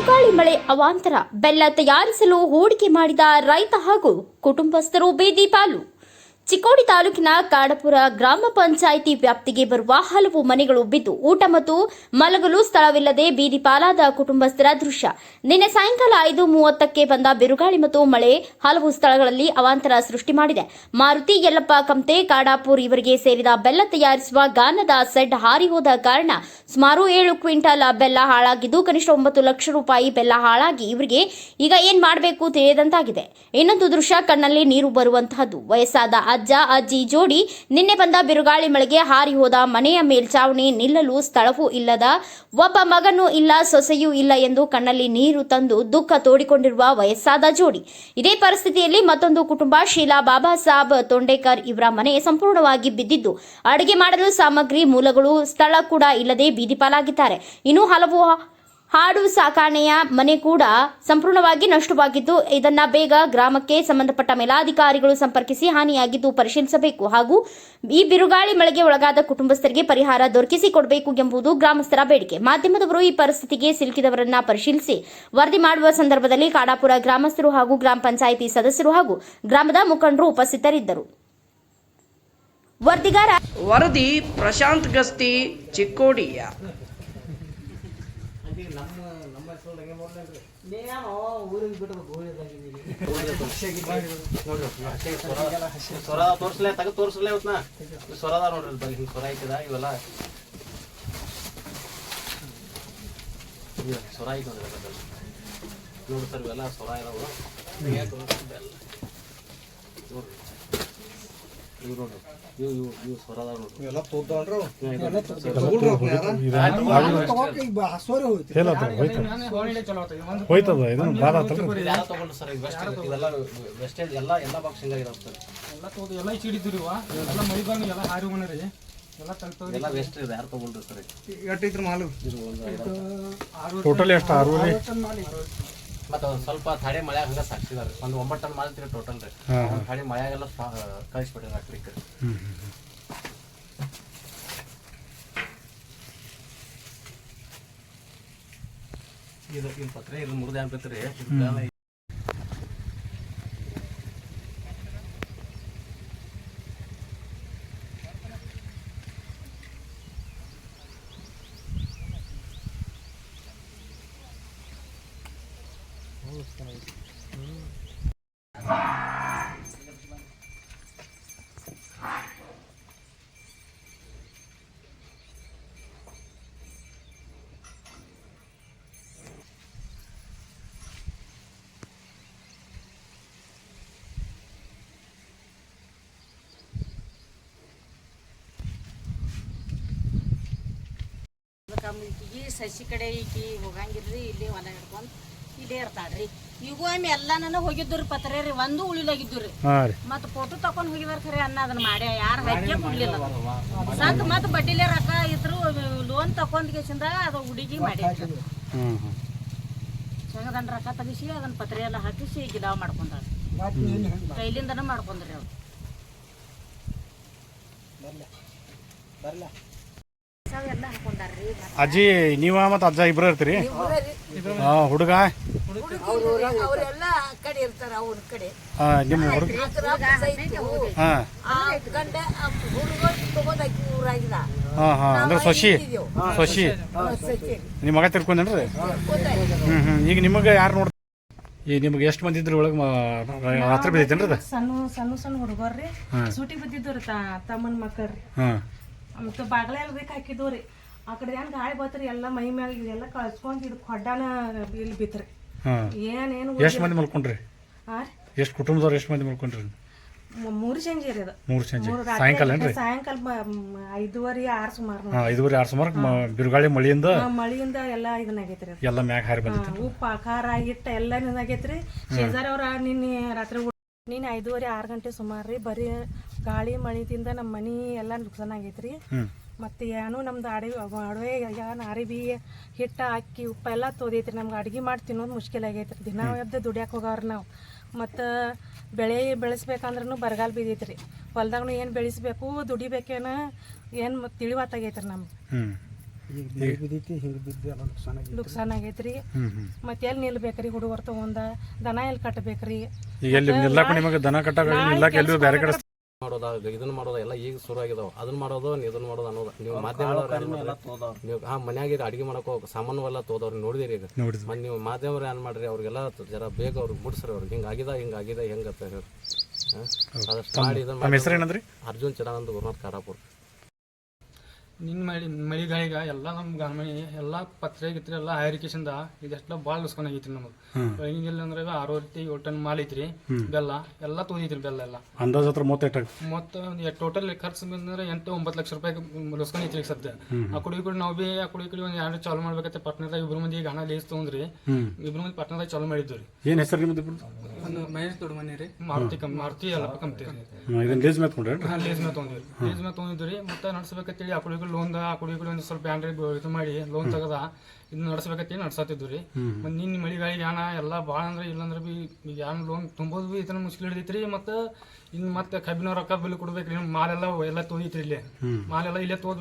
ಬಿರುಗಾಳಿ ಮಳೆ ಅವಾಂತರ. ಬೆಲ್ಲ ತಯಾರಿಸಲು ಹೂಡಿಕೆ ಮಾಡಿದ ರೈತ ಹಾಗೂ ಕುಟುಂಬಸ್ಥರು ಬೀದಿ ಪಾಲು. ಚಿಕ್ಕೋಡಿ ತಾಲೂಕಿನ ಕಾಡಪುರ ಗ್ರಾಮ ಪಂಚಾಯಿತಿ ವ್ಯಾಪ್ತಿಗೆ ಬರುವ ಹಲವು ಮನೆಗಳು ಬಿದ್ದು ಊಟ ಮತ್ತು ಮಲಗಲು ಸ್ಥಳವಿಲ್ಲದೆ ಬೀದಿ ಪಾಲಾದ ಕುಟುಂಬಸ್ಥರ ದೃಶ್ಯ. ನಿನ್ನೆ ಸಾಯಂಕಾಲ ಐದು ಮೂವತ್ತಕ್ಕೆ ಬಂದ ಬಿರುಗಾಳಿ ಮತ್ತು ಮಳೆ ಹಲವು ಸ್ಥಳಗಳಲ್ಲಿ ಅವಾಂತರ ಸೃಷ್ಟಿ ಮಾಡಿದೆ. ಮಾರುತಿ ಯಲ್ಲಪ್ಪ ಕಮತೆ ಕಾಡಾಪುರ್ ಇವರಿಗೆ ಸೇರಿದ ಬೆಲ್ಲ ತಯಾರಿಸುವ ಗಾನದ ಸೆಡ್ ಹಾರಿ ಹೋದ ಕಾರಣ ಸುಮಾರು ಏಳು ಕ್ವಿಂಟಲ್ ಬೆಲ್ಲ ಹಾಳಾಗಿದ್ದು ಕನಿಷ್ಠ ಒಂಬತ್ತು ಲಕ್ಷ ರೂಪಾಯಿ ಬೆಲ್ಲ ಹಾಳಾಗಿ ಇವರಿಗೆ ಈಗ ಏನ್ ಮಾಡಬೇಕು ತಿಳಿಯದಂತಾಗಿದೆ ಇನ್ನೊಂದು ದೃಶ್ಯ ಕಣ್ಣಲ್ಲಿ ನೀರು ಬರುವಂತಹದ್ದು. ವಯಸ್ಸಾದ ಅಜ್ಜ, ಅಜ್ಜಿ ಜೋಡಿ ನಿನ್ನೆ ಬಂದ ಬಿರುಗಾಳಿ ಮಳೆಗೆ ಹಾರಿ ಹೋದ ಮನೆಯ ಮೇಲ್ಚಾವಣಿ ನಿಲ್ಲಲು ಸ್ಥಳವೂ ಇಲ್ಲದ ಒಬ್ಬ ಮಗನೂ ಇಲ್ಲ, ಸೊಸೆಯೂ ಇಲ್ಲ ಎಂದು ಕಣ್ಣಲ್ಲಿ ನೀರು ತಂದು ದುಃಖ ತೋಡಿಕೊಂಡಿರುವ ವಯಸ್ಸಾದ ಜೋಡಿ. ಇದೇ ಪರಿಸ್ಥಿತಿಯಲ್ಲಿ ಮತ್ತೊಂದು ಕುಟುಂಬ ಶೀಲಾ ಬಾಬಾ ಸಾಬ್ ತೊಂಡೇಕರ್ ಇವರ ಮನೆ ಸಂಪೂರ್ಣವಾಗಿ ಬಿದ್ದಿದ್ದು. ಅಡುಗೆ ಮಾಡಲು ಸಾಮಗ್ರಿ, ಮೂಲಗಳು, ಸ್ಥಳ ಕೂಡ ಇಲ್ಲದೆ ಬೀದಿ ಪಾಲಾಗಿದ್ದಾರೆ. ಇನ್ನು ಹಲವು ಹಾಡು ಸಾಕಾಣೆಯ ಮನೆ ಕೂಡ ಸಂಪೂರ್ಣವಾಗಿ ನಷ್ಟವಾಗಿದ್ದು, ಇದನ್ನ ಬೇಗ ಗ್ರಾಮಕ್ಕೆ ಸಂಬಂಧಪಟ್ಟ ಮೇಲಾಧಿಕಾರಿಗಳು ಸಂಪರ್ಕಿಸಿ ಹಾನಿಯಾಗಿದ್ದು ಪರಿಶೀಲಿಸಬೇಕು. ಹಾಗೂ ಈ ಬಿರುಗಾಳಿ ಮಳೆಗೆ ಒಳಗಾದ ಕುಟುಂಬಸ್ಥರಿಗೆ ಪರಿಹಾರ ದೊರಕಿಸಿ ಕೊಡಬೇಕು ಎಂಬುದು ಗ್ರಾಮಸ್ಥರ ಬೇಡಿಕೆ. ಮಾಧ್ಯಮದವರು ಈ ಪರಿಸ್ಥಿತಿಗೆ ಸಿಲುಕಿದವರನ್ನ ಪರಿಶೀಲಿಸಿ ವರದಿ ಮಾಡುವ ಸಂದರ್ಭದಲ್ಲಿ ಕಾಡಾಪುರ ಗ್ರಾಮಸ್ಥರು ಹಾಗೂ ಗ್ರಾಮ ಪಂಚಾಯಿತಿ ಸದಸ್ಯರು ಹಾಗೂ ಗ್ರಾಮದ ಮುಖಂಡರು ಉಪಸ್ಥಿತರಿದ್ದರು. ವರದಿಗಾರ ವರದಿ ಪ್ರಶಾಂತ್ ಗಸ್ತಿ, ಚಿಕ್ಕೋಡಿಯ. ಸ್ವರ ತೋರ್ಸ್ಲೆ ತಗ ತೋರ್ಸ್ಲೆ ಇವತ್ನ. ಸ್ವರ ಅದ ನೋಡ್ರಿ ಇಲ್ಲಿ ಹಿಂಗ್ ಸ್ವರ ಐತದ ಇವೆಲ್ಲ. ಇವ್ ಸ್ವರ ಐತಿ ನೋಡ್ರಿ. ನೋಡ್ರಿ ಸರ್ ಇವೆಲ್ಲ ಸ್ವರ ಇದಾವೆ. ನೋಡ್ರಿ. ಇವ್ ನೋಡ್ರಿ ಇವು ಇವು ಇವು ಸ್ವರ ಅದಾವ ನೋಡ್ರಿ ಎಲ್ಲ ತೋರ್ದವ್ರು ಹ್ಮ್, ಇದು ಸ್ವರ. ಹೇಳತ್ತ ಹೋಯ್ತು. ಹೋಯ್ತದ ಇದನ್ನ ಬಾದ ಆತಲ್ರಿ ಇದು ಯಾರೋ ತಗೊಂಡ್ರು ಸರ್ ಇದು ವೆಸ್ಟ್ ವೆಸ್ಟೇಜ್ ಎಲ್ಲ ಎಲ್ಲ ಬಾಕ್ಸ್ ಹಿಂಗಾಗಿದಾವ ಸರ್. ಎಲ್ಲ ತೋದು ಎಲ್ಲ ಚಿಡಿದ್ರಿ ಎಲ್ಲ ಬಂದು ಎಲ್ಲ ಹಾರಿ ಮನೆ ರೀ ಎಲ್ಲ ತಗ್ತವ್ರಿ ಎಲ್ಲ ವೆಸ್ಟ್ ಇದೆ ಯಾರು ತಗೊಂಡ್ರು ಸರ್ ಮಾಲು. ಟೋಟಲ್ ಎಷ್ಟು ಆರೂವರೆ? ಮತ್ತೆ ಒಂದ್ ಸ್ವಲ್ಪ ಥಾಡೆ ಮಳೆ ಹಂಗ ಸಾಕ್ಸಿದಾರೆ. ಒಂದು ಒಂಬತ್ತು ಟನ್ ಮಾಡ್ತೀರಿ ಟೋಟಲ್ ರೀ. ಒಂದ್ ಥಾಡೆ ಮಳೆಯಾಗೆಲ್ಲ ಕಳಿಸ್ಬಿಟ್ರಿ ಕಡೆ ಇದು ಇದು ಪತ್ರೆ ಇದು ಮುರಿದ ಅನ್ಬೇಕ್ರಿ ಈಕಿಗೆ ಸಸಿ ಕಡೆ ಈಕಿ ಹೋಗಂಗಿಲ್ರಿ ಇಲ್ಲಿ ಹೊಲ ಹಿಡ್ಕೊಂಡ್ ಇಲ್ಲೇ ಇರ್ತಾಳ್ರಿ. ಈಗೂ ಒಮ್ಮೆ ಎಲ್ಲಾನ ಹೋಗಿದ್ದು ಪತ್ರೆ ರೀ ಒಂದು ಉಳಿಲಾಗಿದ್ದು ರೀ ಹಾಂ ರೀ. ಮತ್ ಫೋಟೋ ತಕೊಂಡ್ ಹೋಗಿದಾರ ಖರೆ ಅನ್ನ ಅದನ್ನ ಮಾಡ್ಯ ಯಾರು ಹಕ್ಕೆ ಕೊಡ್ಲಿಲ್ಲ ಸಂತ ಮತ್ ಬಡ್ಡಿಲೆ ರೊಕ್ಕ ಇದ್ರು ಲೋನ್ ತಕೊಂಡ್ ಕೇಸಿಂದ ಅದು ಹುಡುಗಿ ಮಾಡಿ ತಗಿಸಿ ರೊಕ್ಕ ತೆಗಿಸಿ ಅದನ್ನ ಪತ್ರೆ ಎಲ್ಲ ಹಾಕಿಸಿ ಗಿಡಾವ್ ಮಾಡ್ಕೊಂಡಾಳ. ಕೈಲಿಂದನ ಮಾಡ್ಕೊಂಡ್ರಿ ಅವ್ರು. ಬರ್ಲ. ಅಜ್ಜಿ ನೀವ ಮತ್ತು ಅಜ್ಜ ಇಬ್ರು ಇರ್ತೀರಿ? ಹಾಂ ಹುಡುಗ? ಅವರೆಲ್ಲ ಕಡೆ ಇರ್ತಾರೆ ಅವ್ರ ಕಡೆ. ಹಾಂ ನಿಮ್ಮ ಹುಡುಗ? ಹಾಂ. ಗಂಡ ಹುಡುಗ ತಗೋದಾಕಿ ಊರಾಗಿದ ಹಾಂ ಹಾಂ ಅಂದ್ರೆ ಸೊಸಿ? ಸೊಸಿ? ನಿಮ್ಮ ಮಗ ತಿರ್ಕೊಂಡೇನ್ರಿ? ಹ್ಞೂ ಹ್ಞೂ ಈಗ ನಿಮಗೆ ಯಾರು ನೋಡ್ ಈ ನಿಮ್ಗೆ ಎಷ್ಟು ಮಂದಿ ಇದ್ರ ಒಳಗೆ ಹತ್ರ ಬಿದ್ದೈತೇನ್ರಿ ಸಣ್ಣ ಸಣ್ಣ ಸಣ್ಣ ಹುಡುಗರ್ರಿ. ಸೂಟಿ ಬಿದ್ದಿದ್ದು ತಾ ತಮ್ಮನ ಮಕ್ಕಳ್ರಿ. ಹಾಂ. ಮತ್ತೆ ಬಾಗ್ಲ ಎಲ್ಬೇಕು ಹಾಕಿದ್ವು ಆ ಕಡೆ ಏನು ಗಾಳಿ ಬತ್ರಿ ಎಲ್ಲ ಮೈ ಮ್ಯಾಗ ಇದೆಲ್ಲ ಕಳ್ಸ್ಕೊಂಡು ಇದು ಕೊಡ್ಡಾನ ಇಲ್ಲಿ ಬಿತ್ರಿ ಏನೇನು ಎಷ್ಟು ಮಂದಿ ಮಲ್ಕೊಂಡ್ರಿ? ಎಷ್ಟು ಕುಟುಂಬದವ್ರು ಎಷ್ಟು ಮಂದಿ ಮಲ್ಕೊಂಡ್ರಿ? ಮೂರು ಸಂಜೆ ರೀ ಅದು. ಮೂರು ಸಂಜೆ ಸಾಯಂಕಾಲ ಏನ್ರಿ? ಸಾಯಂಕಾಲ ಐದೂವರೆ ಆರು ಸುಮಾರು ಐದುವರೆ ಆರು ಸುಮಾರು ಬಿರುಗಾಳಿ ಮಳೆಯಿಂದ ಮಳಿಯಿಂದ ಎಲ್ಲ ಇದನ್ನ ರೀ. ಎಲ್ಲ ಮ್ಯಾಗ ಹಾರಿ ಹಾ, ಉಪ್ಪು ಖಾರ ಹಿಟ್ಟ ಎಲ್ಲ ಆಗೈತ್ರಿ ಶೇಜಾರಿ ಅವ್ರ ನಿನ್ನೆ ರಾತ್ರಿ ನಿನ್ನೆ ಐದೂವರೆ ಆರು ಗಂಟೆ ಸುಮಾರು ರೀ ಬರೀ ಗಾಳಿ ಮಳಿದಿಂದ ನಮ್ಮ ಮನಿ ಎಲ್ಲ ನುಕ್ಸಾನ್ ಆಗೈತ್ರಿ. ರೀ ಮತ್ತೆ ಏನು ನಮ್ದು ಅಡವಿ ಅಡವೆ ಏನು ಅರಿವಿ ಹಿಟ್ಟ ಅಕ್ಕಿ ಉಪ್ಪ ಎಲ್ಲ ತೋದೈತ್ರಿ ನಮ್ಗೆ ಅಡ್ಗೆ ಮಾಡಿ ತಿನ್ನೋದು ಮುಷ್ಕಿಲ್ ಆಗೈತ್ರಿ. ದಿನ ಎದ್ದು ದುಡಿಯಕ್ಕೆ ಹೋಗವ್ರಿ ನಾವು. ಮತ್ತು ಬೆಳೆ ಬೆಳೆಸ್ಬೇಕಂದ್ರೂ ಬರಗಾಲ ಬಿದ್ದೈತ್ರಿ ಹೊಲ್ದಾಗೂ ಏನು ಬೆಳೆಸ್ಬೇಕು ದುಡಿಬೇಕೇನೋ ಏನು ತಿಳಿವಾತಾಗೈತ್ರಿ ನಮ್ಗೆ. ನುಕ್ಸಾನ್ ಮತ್ತೆ ಎಲ್ಲಿ ನಿಲ್ಬೇಕ್ರಿ ಹುಡುಗರು ತಗೊಂಡ? ದನ ಎಲ್ಲಿ ಕಟ್ಟಬೇಕ್ರಿ ಈಗ ಎಲ್ಲಿ ನಿಲ್ಲಕ್ಕೂ ನಿಮಗೆ ದನ ಕಟ್ಟಾಗ ನಿಲ್ಲಕ್ಕೆ ಎಲ್ಲೂ ಬೇರೆ ಕಡೆ ಮಾಡೋದ ಇದನ್ನ ಮಾಡೋದ ಎಲ್ಲ ಈಗ ಶುರು ಆಗಿದಾವ. ಅದನ್ನ ಮಾಡೋದು ಇದನ್ನ ಮಾಡೋದು ಅನ್ನೋದು. ನೀವು ಮಾಧ್ಯಮದವ್ರು ಹಾ ಮನ್ಯಾಗ ಅಡಿಗೆ ಮಾಡಕ್ ಸಾಮಾನು ಎಲ್ಲ ತೋದವ್ರು ನೋಡಿದಿರಿ ಈಗ. ನೀವು ಮಾಧ್ಯಮರು ಏನ್ ಮಾಡ್ರಿ ಅವ್ರಿಗೆಲ್ಲ ಜರ ಬೇಗ ಅವ್ರಿಗೆ ಮುಡ್ಸ್ರಿ ಅವ್ರಿಗೆ. ಹಿಂಗ ಆಗಿದೆ ಹಿಂಗ ಆಗಿದೆ ಹೆಂಗತ್ತ ಹೇಳಿ. ಮಾಡಿ ಇದನ್ನ ನಮ್ಮ ಹೆಸರು ಏನಂದ್ರಿ? ಅರ್ಜುನ್ ಚಿದಾನಂದ ಗುರುನಾಥ್ ಕಾರಾಪುರ ನಿನ್ನ ಮಳಿ ಮಳಿಗಾಳಿಗ ಎಲ್ಲ ನಮ್ಮ ಗಮನ ಎಲ್ಲ ಪತ್ರೆ ಗಿತ್ರೆ ಎಲ್ಲ ಹೈರಿಕೇಶನ್ದ ಇದೆಲ್ಲ ಭಾಳ ನುಸ್ಕೊಂಡ್ ಆಗೈತ್ರಿ ನಮಗೆ ಬೆಳಗಿನ ಅಂದ್ರೆ ಆರು ರೀತಿ ಏಳು ಟನ್ ಮಾಲ್ ಐತ್ರಿ ಬೆಲ್ಲ ಎಲ್ಲ ತೊಗೊಂಡೈತ್ರಿ ಬೆಲ್ಲ ಎಲ್ಲ. ಅಂದಾಜು ಹತ್ರ ಮೂವತ್ತೆಂಟು ಮತ್ತು ಟೋಟಲ್ ಖರ್ಚು ಬಂದ್ರೆ ಎಂಟು ಒಂಬತ್ತು ಲಕ್ಷ ರೂಪಾಯಿ ಲುಸ್ಕೊಂಡ್ ಐತ್ರಿ ಸದ್ಯ. ಆ ಕುಡಿ ಕುಡಿ ನಾವು ಬಿ ಆ ಕುಡಿ ಕುಡಿ ಒಂದು ಎರಡು ಚಾಲು ಮಾಡ್ಬೇಕಂತ. ಪಟ್ನದಾಗ ಇಬ್ರು ಮಂದಿ ಹಣ ಲೇಸ್ ತೊಗೊಂಡ್ರಿ. ಇಬ್ರು ಮಂದಿ ಪಟ್ನದಾಗ ಚಾಲು ಮಾಡಿದ್ವಿ ರೀ. ಏನು ಹೆಸರು ನಿಮ್ಮದು ಮಹೇಶ್ ದೊಡ್ಡ ಮನೆ ರೀ. ಮಾರುತಿ ಕಂ ಮಾರುತಿ ಎಲ್ಲ ಕಂಪ್ನಿ ಇದನ್ನ ಲೀಸ್ ಮೇಲೆ ತೊಗೊಂಡ್ರಿ ಹಾಂ ಲೇಸ್ ಮೇಲೆ ತೊಗೊಂಡ್ವಿ ಲೇಸ್ ಮೇಲೆ ತೊಗೊಂಡಿದ್ವಿ ಮತ್ತೆ ನಡ್ಸ್ಬೇಕಂತೇಳಿ ಆ ಕುಡಿಗಳು ಲೋನ್ ಆ ಕುಡಿಗಳು ಒಂದು ಸ್ವಲ್ಪ ಬ್ಯಾಂಡ್ರಿ ಇದು ಮಾಡಿ ಲೋನ್ ತಗದ ಇದನ್ನ ನಡ್ಸ್ಬೇಕಂತೇಳಿ ನಡ್ಸತ್ತಿದ್ವಿ ರೀ ಮತ್ತು ನಿನ್ನ ಮಳಿಗಾಳಿಗೆ ಹಣ ಎಲ್ಲ ಭಾಳ ಅಂದ್ರೆ ಇಲ್ಲಂದ್ರೆ ಬಿ ಈಗ ಯಾನ್ ಲೋನ್ ತುಂಬೋದು ಬಿ ಇದನ್ನ ಮುಷ್ಕಿಲ್ ಹಿಡಿದೈತ್ರಿ ಮತ್ತು ಇನ್ನು ಮತ್ತೆ ಕಬ್ಬಿನ ರೊಕ್ಕ ಬಿಲ್ ಕೊಡ್ಬೇಕ್ರಿ ಮಾಲೆಲ್ಲ ಎಲ್ಲ ತೊಗೊಂಡೈತ್ರಿ ಇಲ್ಲೇ. ಮಾಲೆಲ್ಲ ಇಲ್ಲೇ ತೊಗೊಂಡು